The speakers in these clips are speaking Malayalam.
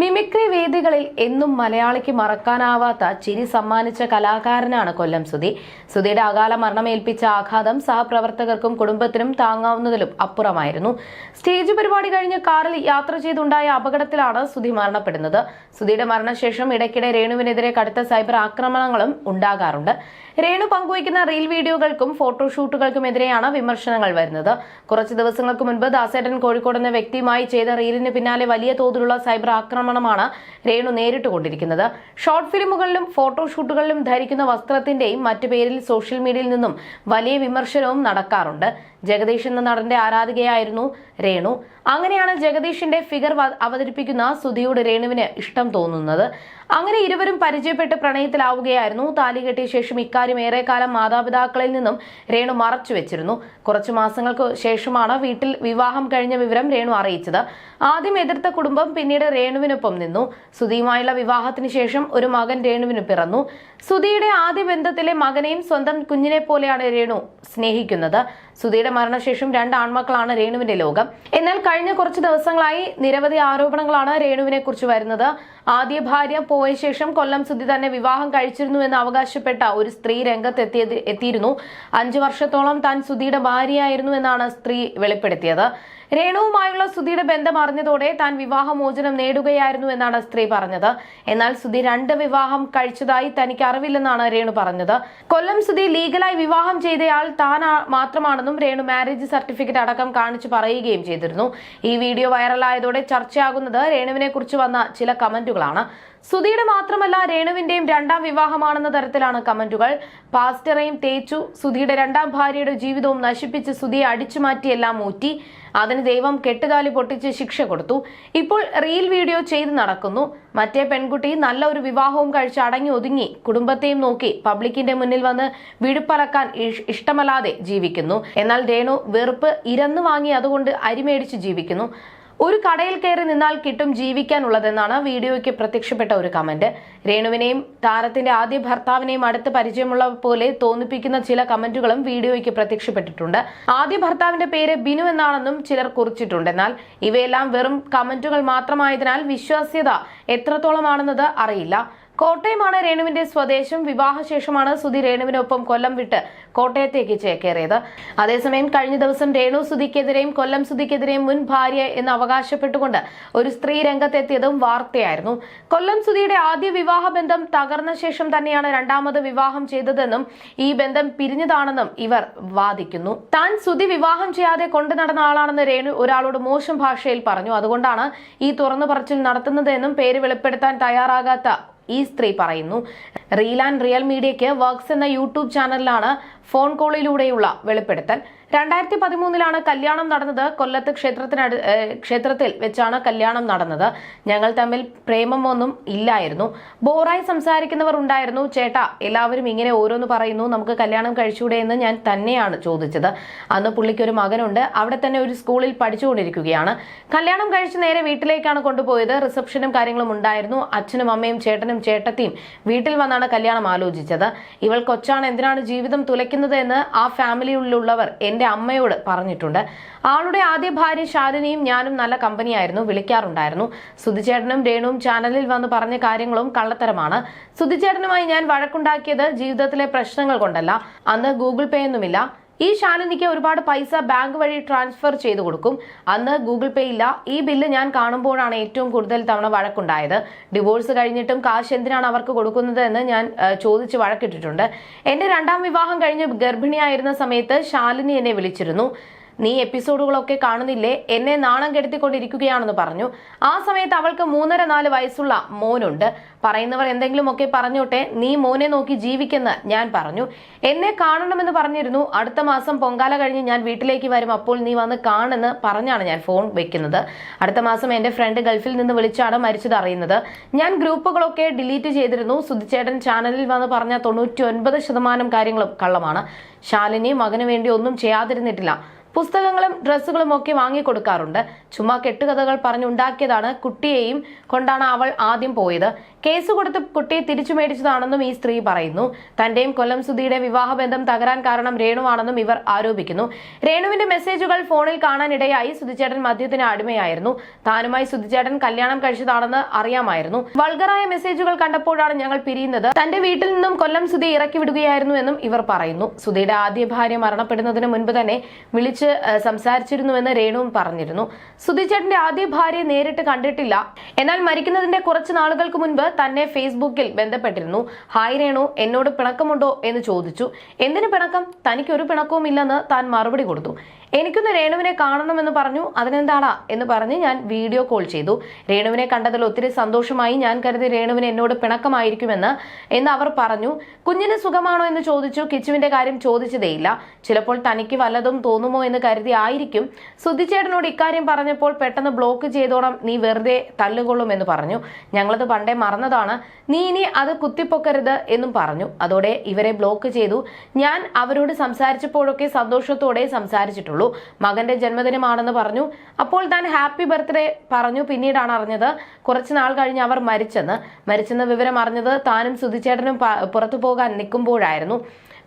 Mimicry വേദികളിൽ എന്നും മലയാളിക്ക് മറക്കാനാവാത്ത ചിരി സമ്മാനിച്ച കലാകാരനാണ് കൊല്ലം സുധി. സുധിയുടെ അകാല മരണമേൽപ്പിച്ച ആഘാതം സഹപ്രവർത്തകർക്കും കുടുംബത്തിനും താങ്ങാവുന്നതിലും അപ്പുറമായിരുന്നു. സ്റ്റേജ് പരിപാടി കഴിഞ്ഞ് കാറിൽ യാത്ര ചെയ്തുണ്ടായ അപകടത്തിലാണ് സുധി മരണപ്പെടുന്നത്. സുധിയുടെ മരണശേഷം ഇടയ്ക്കിടെ രേണുവിനെതിരെ കടുത്ത സൈബർ ആക്രമണങ്ങളും ഉണ്ടാകാറുണ്ട്. രേണു പങ്കുവയ്ക്കുന്ന റീൽ വീഡിയോകൾക്കും ഫോട്ടോഷൂട്ടുകൾക്കുമെതിരെയാണ് വിമർശനങ്ങൾ വരുന്നത്. കുറച്ച് ദിവസങ്ങൾക്ക് മുൻപ് ദാസേട്ടൻ കോഴിക്കോട് എന്ന വ്യക്തിയുമായി ചെയ്ത റീലിന് പിന്നാലെ വലിയ തോതിലുള്ള സൈബർ ആക്രമണമാണ് രേണു നേരിട്ട് കൊണ്ടിരിക്കുന്നത്. ഷോർട്ട് ഫിലിമുകളിലും ഫോട്ടോഷൂട്ടുകളിലും ധരിക്കുന്ന വസ്ത്രത്തിന്റെയും മറ്റു പേരിൽ സോഷ്യൽ മീഡിയയിൽ നിന്നും വലിയ വിമർശനവും നടക്കാറുണ്ട്. ജഗദീഷ് എന്ന നടന്റെ ആരാധികയായിരുന്നു രേണു. അങ്ങനെയാണ് ജഗദീഷിന്റെ ഫിഗർ അവതരിപ്പിക്കുന്ന സുധിയോട് രേണുവിന് ഇഷ്ടം തോന്നുന്നത്. അങ്ങനെ ഇരുവരും പരിചയപ്പെട്ട് പ്രണയത്തിലാവുകയായിരുന്നു. താലി കെട്ടിയ ശേഷം ഇക്കാര്യം ഏറെക്കാലം മാതാപിതാക്കളിൽ നിന്നും രേണു മറച്ചു വെച്ചിരുന്നു. കുറച്ചു മാസങ്ങൾക്ക് ശേഷമാണ് വീട്ടിൽ വിവാഹം കഴിഞ്ഞ വിവരം രേണു അറിയിച്ചത്. ആദ്യം എതിർത്ത കുടുംബം പിന്നീട് രേണുവിനൊപ്പം നിന്നു. സുധിയുമായുള്ള വിവാഹത്തിന് ശേഷം ഒരു മകൻ രേണുവിന് പിറന്നു. സുധിയുടെ ആദ്യ ബന്ധത്തിലെ മകനെയും സ്വന്തം കുഞ്ഞിനെ പോലെയാണ് രേണു സ്നേഹിക്കുന്നത്. സുധിയുടെ മരണശേഷം രണ്ട് ആൺമക്കളാണ് രേണുവിന്റെ ലോകം. എന്നാൽ കഴിഞ്ഞ കുറച്ച് ദിവസങ്ങളായി നിരവധി ആരോപണങ്ങളാണ് രേണുവിനെ കുറിച്ച് വരുന്നത്. ആദ്യ ഭാര്യ പോയ ശേഷം കൊല്ലം സുധി തന്നെ വിവാഹം കഴിച്ചിരുന്നു എന്ന് അവകാശപ്പെട്ട ഒരു സ്ത്രീ രംഗത്ത് എത്തിയത് എത്തിയിരുന്നു. അഞ്ചു വർഷത്തോളം താൻ സുധിയുടെ ഭാര്യയായിരുന്നു എന്നാണ് സ്ത്രീ വെളിപ്പെടുത്തിയത്. രേണുവുമായുള്ള സുധിയുടെ ബന്ധം അറിഞ്ഞതോടെ താൻ വിവാഹമോചനം നേടുകയായിരുന്നു എന്നാണ് സ്ത്രീ പറഞ്ഞത്. എന്നാൽ സുധി രണ്ട് വിവാഹം കഴിച്ചതായി തനിക്ക് അറിവില്ലെന്നാണ് രേണു പറഞ്ഞത്. കൊല്ലം സുധി ലീഗലായി വിവാഹം ചെയ്തയാൾ താൻ മാത്രമാണെന്നും രേണു മാരേജ് സർട്ടിഫിക്കറ്റ് അടക്കം കാണിച്ചു പറയുകയും ചെയ്തിരുന്നു. ഈ വീഡിയോ വൈറലായതോടെ ചർച്ചയാകുന്നത് രേണുവിനെ കുറിച്ച് വന്ന ചില കമന്റുകളാണ്. സുധിയുടെ മാത്രമല്ല രേണുവിന്റെയും രണ്ടാം വിവാഹമാണെന്ന തരത്തിലാണ് കമന്റുകൾ. പാസ്റ്ററേയും തേച്ചു. സുധിയുടെ രണ്ടാം ഭാര്യയുടെ ജീവിതവും നശിപ്പിച്ച് സുധിയെ അടിച്ചുമാറ്റിയെല്ലാം ഊറ്റി. അതിന് ദൈവം കെട്ടുകാലി പൊട്ടിച്ച് ശിക്ഷ കൊടുത്തു. ഇപ്പോൾ റീൽ വീഡിയോ ചെയ്ത് നടക്കുന്നു. മറ്റേ പെൺകുട്ടി നല്ല ഒരു വിവാഹവും കഴിച്ച് അടങ്ങി ഒതുങ്ങി. കുടുംബത്തെയും നോക്കി. പബ്ലിക്കിന്റെ മുന്നിൽ വന്ന് വിടുപ്പറക്കാൻ ഇഷ്ടമല്ലാതെ ജീവിക്കുന്നു. എന്നാൽ രേണു വെറുപ്പ് ഇരന്നു വാങ്ങി അതുകൊണ്ട് അരിമേടിച്ച് ജീവിക്കുന്നു. ഒരു കടയിൽ കയറി നിന്നാൽ കിട്ടും ജീവിക്കാനുള്ളതെന്നാണ് വീഡിയോയ്ക്ക് പ്രത്യക്ഷപ്പെട്ട ഒരു കമന്റ്. രേണുവിനെയും താരത്തിന്റെ ആദ്യ ഭർത്താവിനെയും അടുത്ത് പരിചയമുള്ള പോലെ തോന്നിപ്പിക്കുന്ന ചില കമന്റുകളും വീഡിയോയ്ക്ക് പ്രത്യക്ഷപ്പെട്ടിട്ടുണ്ട്. ആദ്യ ഭർത്താവിന്റെ പേര് ബിനു എന്നാണെന്നും ചിലർ കുറിച്ചിട്ടുണ്ട്. എന്നാൽ ഇവയെല്ലാം വെറും കമന്റുകൾ മാത്രമായതിനാൽ വിശ്വാസ്യത എത്രത്തോളമാണെന്നത് അറിയില്ല. കോട്ടയമാണ് രേണുവിന്റെ സ്വദേശം. വിവാഹശേഷമാണ് സുധി രേണുവിനൊപ്പം കൊല്ലം വിട്ട് കോട്ടയത്തേക്ക് ചേക്കേറിയത്. അതേസമയം കഴിഞ്ഞ ദിവസം രേണു സുധിക്കെതിരെയും കൊല്ലം സുധിക്കെതിരെയും മുൻ ഭാര്യ എന്ന് അവകാശപ്പെട്ടുകൊണ്ട് ഒരു സ്ത്രീ രംഗത്തെത്തിയതും വാർത്തയായിരുന്നു. കൊല്ലം സുധിയുടെ ആദ്യ വിവാഹ ബന്ധം തകർന്ന ശേഷം തന്നെയാണ് രണ്ടാമത് വിവാഹം ചെയ്തതെന്നും ഈ ബന്ധം പിരിഞ്ഞതാണെന്നും ഇവർ വാദിക്കുന്നു. താൻ സുധി വിവാഹം ചെയ്യാതെ കൊണ്ടു നടന്ന ആളാണെന്ന് രേണു ഒരാളോട് മോശം ഭാഷയിൽ പറഞ്ഞു. അതുകൊണ്ടാണ് ഈ തുറന്നു പറച്ചിൽ നടത്തുന്നതെന്നും പേര് വെളിപ്പെടുത്താൻ തയ്യാറാകാത്ത ഈ സ്ത്രീ പറയുന്നു. റീൽ ആൻഡ് റിയൽ മീഡിയയ്ക്ക് വർക്ക്സ് എന്ന യൂട്യൂബ് ചാനലിലാണ് ഫോൺ കോളിലൂടെയുള്ള വെളിപ്പെടുത്തൽ. രണ്ടായിരത്തി പതിമൂന്നിലാണ് കല്യാണം നടന്നത്. കൊല്ലത്ത് ക്ഷേത്രത്തിനടു ക്ഷേത്രത്തിൽ വെച്ചാണ് കല്യാണം നടന്നത്. ഞങ്ങൾ തമ്മിൽ പ്രേമമൊന്നും ഇല്ലായിരുന്നു. ബോറായി സംസാരിക്കുന്നവർ ഉണ്ടായിരുന്നു. ചേട്ടാ എല്ലാവരും ഇങ്ങനെ ഓരോന്ന് പറയുന്നു. നമുക്ക് കല്യാണം കഴിച്ചൂടെ എന്ന് ഞാൻ തന്നെയാണ് ചോദിച്ചത്. അന്ന് പുള്ളിക്ക് ഒരു മകനുണ്ട്. അവിടെ തന്നെ ഒരു സ്കൂളിൽ പഠിച്ചുകൊണ്ടിരിക്കുകയാണ്. കല്യാണം കഴിച്ച് നേരെ വീട്ടിലേക്കാണ് കൊണ്ടുപോയത്. റിസപ്ഷനും കാര്യങ്ങളും ഉണ്ടായിരുന്നു. അച്ഛനും അമ്മയും ചേട്ടനും ചേട്ടത്തിയും വീട്ടിൽ വന്നാണ് കല്യാണം ആലോചിച്ചത്. ഇവൾ കൊച്ചാണ്. എന്തിനാണ് ജീവിതം തുലയ്ക്കുന്നത് എന്ന് ആ ഫാമിലിയിലുള്ളവർ എന്റെ അമ്മയോട് പറഞ്ഞിട്ടുണ്ട്. ആളുടെ ആദ്യ ഭാര്യ ശാലിനിയും ഞാനും നല്ല കമ്പനിയായിരുന്നു വിളിക്കാറുണ്ടായിരുന്നു. സുധിചേട്ടനും രേണുവും ചാനലിൽ വന്ന് പറഞ്ഞ കാര്യങ്ങളും കള്ളത്തരമാണ്. സുധിചേട്ടനുമായി ഞാൻ വഴക്കുണ്ടാക്കിയത് ജീവിതത്തിലെ പ്രശ്നങ്ങൾ കൊണ്ടല്ല. അന്ന് ഗൂഗിൾ പേ ഒന്നുമില്ല. ഈ ശാലിനിക്ക് ഒരുപാട് പൈസ ബാങ്ക് വഴി ട്രാൻസ്ഫർ ചെയ്തു കൊടുക്കും. അന്ന് ഗൂഗിൾ പേ ഇല്ല. ഈ ബില്ല് ഞാൻ കാണുമ്പോഴാണ് ഏറ്റവും കൂടുതൽ തവണ വഴക്കുണ്ടായത്. ഡിവോഴ്സ് കഴിഞ്ഞിട്ടും കാശ് എന്തിനാണ് അവർക്ക് കൊടുക്കുന്നത് എന്ന് ഞാൻ ചോദിച്ച് വഴക്കിട്ടിട്ടുണ്ട്. എന്റെ രണ്ടാം വിവാഹം കഴിഞ്ഞ് ഗർഭിണിയായിരുന്ന സമയത്ത് ശാലിനി എന്നെ വിളിച്ചിരുന്നു. നീ എപ്പിസോഡുകളൊക്കെ കാണുന്നില്ലേ? എന്നെ നാണം കെടുത്തിക്കൊണ്ടിരിക്കുകയാണെന്ന് പറഞ്ഞു. ആ സമയത്ത് അവൾക്ക് മൂന്നര നാല് വയസ്സുള്ള മോനുണ്ട്. പറയുന്നവർ എന്തെങ്കിലുമൊക്കെ പറഞ്ഞോട്ടെ? നീ മോനെ നോക്കി ജീവിക്കെന്ന് ഞാൻ പറഞ്ഞു. എന്നെ കാണണമെന്ന് പറഞ്ഞിരുന്നു. അടുത്ത മാസം പൊങ്കാല കഴിഞ്ഞ് ഞാൻ വീട്ടിലേക്ക് വരും. അപ്പോൾ നീ വന്ന് കാണെന്ന് പറഞ്ഞാണ് ഞാൻ ഫോൺ വെക്കുന്നത്. അടുത്ത മാസം എന്റെ ഫ്രണ്ട് ഗൾഫിൽ നിന്ന് വിളിച്ചാണ് മരിച്ചത് അറിയുന്നത്. ഞാൻ ഗ്രൂപ്പുകളൊക്കെ ഡിലീറ്റ് ചെയ്തിരുന്നു. സുധിച്ചേട്ടൻ ചാനലിൽ വന്ന് പറഞ്ഞ തൊണ്ണൂറ്റി ഒൻപത് ശതമാനം കാര്യങ്ങളും കള്ളമാണ്. ശാലിനി മകന് വേണ്ടി ഒന്നും ചെയ്യാതിരുന്നിട്ടില്ല. പുസ്തകങ്ങളും ഡ്രസ്സുകളും ഒക്കെ വാങ്ങിക്കൊടുക്കാറുണ്ട്. ചുമ്മാ കെട്ടുകഥകൾ പറഞ്ഞുണ്ടാക്കിയതാണ് കുട്ടിയെയും കൊണ്ടാണ് അവൾ ആദ്യം പോയത്. കേസ് കൊടുത്ത് കുട്ടിയെ തിരിച്ചു മേടിച്ചതാണെന്നും ഈ സ്ത്രീ പറയുന്നു. തന്റെയും കൊല്ലം സുധിയുടെ വിവാഹബന്ധം തകരാൻ കാരണം രേണുവാണെന്നും ഇവർ ആരോപിക്കുന്നു. രേണുവിന്റെ മെസ്സേജുകൾ ഫോണിൽ കാണാനിടയായി സുധിച്ചേട്ടൻ മദ്യത്തിന് അടിമയായിരുന്നു. താനുമായി സുധിച്ചേട്ടൻ കല്യാണം കഴിച്ചതാണെന്ന് അറിയാമായിരുന്നു. വൾഗറായ മെസ്സേജുകൾ കണ്ടപ്പോഴാണ് ഞങ്ങൾ പിരിയുന്നത്. തന്റെ വീട്ടിൽ നിന്നും കൊല്ലം സുധി ഇറക്കി വിടുകയായിരുന്നു എന്നും ഇവർ പറയുന്നു. സുധിയുടെ ആദ്യ ഭാര്യ മരണപ്പെടുന്നതിന് മുൻപ് തന്നെ വിളിച്ച് സംസാരിച്ചിരുന്നുവെന്ന് രേണുവും പറഞ്ഞിരുന്നു. സുധിച്ചേട്ടന്റെ ആദ്യ ഭാര്യയെ നേരിട്ട് കണ്ടിട്ടില്ല. എന്നാൽ മരിക്കുന്നതിന്റെ കുറച്ച് നാളുകൾക്ക് മുൻപ് തന്നെ ഫേസ്ബുക്കിൽ ബന്ധപ്പെട്ടിരുന്നു. ഹായ് രേണു എന്നോട് പിണക്കമുണ്ടോ? എന്ന് ചോദിച്ചു. എന്തിനു പിണക്കം? തനിക്കൊരു പിണക്കവും ഇല്ലെന്ന് താൻ മറുപടി കൊടുത്തു. എനിക്കൊന്ന് രേണുവിനെ കാണണമെന്ന് പറഞ്ഞു. അതിനെന്താടാ എന്ന് പറഞ്ഞ് ഞാൻ വീഡിയോ കോൾ ചെയ്തു. രേണുവിനെ കണ്ടതിൽ ഒത്തിരി സന്തോഷമായി. ഞാൻ കരുതി രേണുവിന് എന്നോട് പിണക്കമായിരിക്കുമെന്ന് എന്ന് അവർ പറഞ്ഞു. കുഞ്ഞിന് സുഖമാണോ എന്ന് ചോദിച്ചു. കിച്ചുവിന്റെ കാര്യം ചോദിച്ചതേയില്ല. ചിലപ്പോൾ തനിക്ക് വല്ലതും തോന്നുമോ എന്ന് കരുതി ആയിരിക്കും. സുധിച്ചേട്ടനോട് ഇക്കാര്യം പറഞ്ഞപ്പോൾ പെട്ടെന്ന് ബ്ലോക്ക് ചെയ്തോണം. നീ വെറുതെ തല്ലുകൊള്ളുമെന്ന് പറഞ്ഞു. ഞങ്ങളത് പണ്ടേ മറന്നതാണ്. നീ ഇനി അത് കുത്തിപ്പൊക്കരുത് എന്നും പറഞ്ഞു. അതോടെ ഇവരെ ബ്ലോക്ക് ചെയ്തു. ഞാൻ അവരോട് സംസാരിച്ചപ്പോഴൊക്കെ സന്തോഷത്തോടെ സംസാരിച്ചിട്ടുള്ളൂ മകന്റെ ജന്മദിനമാണെന്ന് പറഞ്ഞു. അപ്പോൾ താൻ ഹാപ്പി ബർത്ത്ഡേ പറഞ്ഞു. പിന്നീടാണ് അറിഞ്ഞത് കുറച്ച് നാൾ കഴിഞ്ഞ് അവർ മരിച്ചെന്ന്. മരിച്ചെന്ന വിവരം അറിഞ്ഞത് താനും സുധിച്ചേട്ടനും പുറത്തു പോകാൻ നിൽക്കുമ്പോഴായിരുന്നു.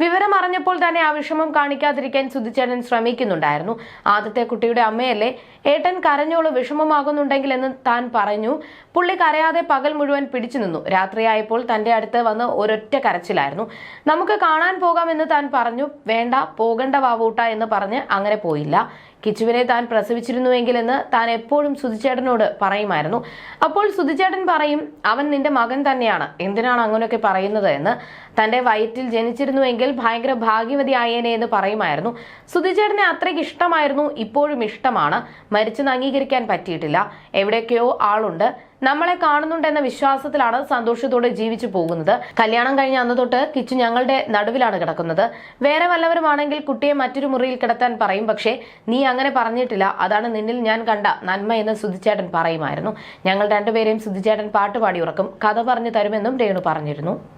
വിവരം അറിഞ്ഞപ്പോൾ തന്നെ ആ വിഷമം കാണിക്കാതിരിക്കാൻ സുധിച്ചേട്ടൻ ശ്രമിക്കുന്നുണ്ടായിരുന്നു. ആദ്യത്തെ കുട്ടിയുടെ അമ്മയല്ലേ? ഏട്ടൻ കരഞ്ഞോളൂ വിഷമമാകുന്നുണ്ടെങ്കിൽ എന്ന് താൻ പറഞ്ഞു. പുള്ളി കരയാതെ പകൽ മുഴുവൻ പിടിച്ചു നിന്നു. രാത്രിയായപ്പോൾ തന്റെ അടുത്ത് വന്ന് ഒരൊറ്റ കരച്ചിലായിരുന്നു. നമുക്ക് കാണാൻ പോകാമെന്ന് താൻ പറഞ്ഞു. വേണ്ട പോകണ്ട വാവൂട്ട എന്ന് പറഞ്ഞ് അങ്ങനെ പോയില്ല. കിച്ചുവിനെ താൻ പ്രസവിച്ചിരുന്നുവെങ്കിൽ എന്ന് താൻ എപ്പോഴും സുധിച്ചേട്ടനോട് പറയുമായിരുന്നു. അപ്പോൾ സുധിച്ചേട്ടൻ പറയും അവൻ നിന്റെ മകൻ തന്നെയാണ്. എന്തിനാണ് അങ്ങനെയൊക്കെ പറയുന്നത്? എന്ന് തന്റെ വയറ്റിൽ ജനിച്ചിരുന്നുവെങ്കിൽ ഭയങ്കര ഭാഗ്യവതി ആയേനെ എന്ന് പറയുമായിരുന്നു. സുധിച്ചേട്ടനെ അത്രയ്ക്ക് ഇഷ്ടമായിരുന്നു ഇപ്പോഴും ഇഷ്ടമാണ്. മരിച്ചെന്ന് അംഗീകരിക്കാൻ പറ്റിയിട്ടില്ല. എവിടെയൊക്കെയോ ആളുണ്ട്. നമ്മളെ കാണുന്നുണ്ടെന്ന വിശ്വാസത്തിലാണ് സന്തോഷത്തോടെ ജീവിച്ചു പോകുന്നത്. കല്യാണം കഴിഞ്ഞ അന്ന് തൊട്ട് കിച്ചു ഞങ്ങളുടെ നടുവിലാണ് കിടക്കുന്നത്. വേറെ വല്ലവരുമാണെങ്കിൽ കുട്ടിയെ മറ്റൊരു മുറിയിൽ കിടത്താൻ പറയും പക്ഷേ നീ അങ്ങനെ പറഞ്ഞിട്ടില്ല. അതാണ് നിന്നിൽ ഞാൻ കണ്ട നന്മ എന്ന് സുധിച്ചേട്ടൻ പറയുമായിരുന്നു. ഞങ്ങൾ രണ്ടുപേരെയും സുധിച്ചേട്ടൻ പാട്ടുപാടി ഉറക്കും. കഥ പറഞ്ഞു തരുമെന്നും രേണു പറഞ്ഞിരുന്നു.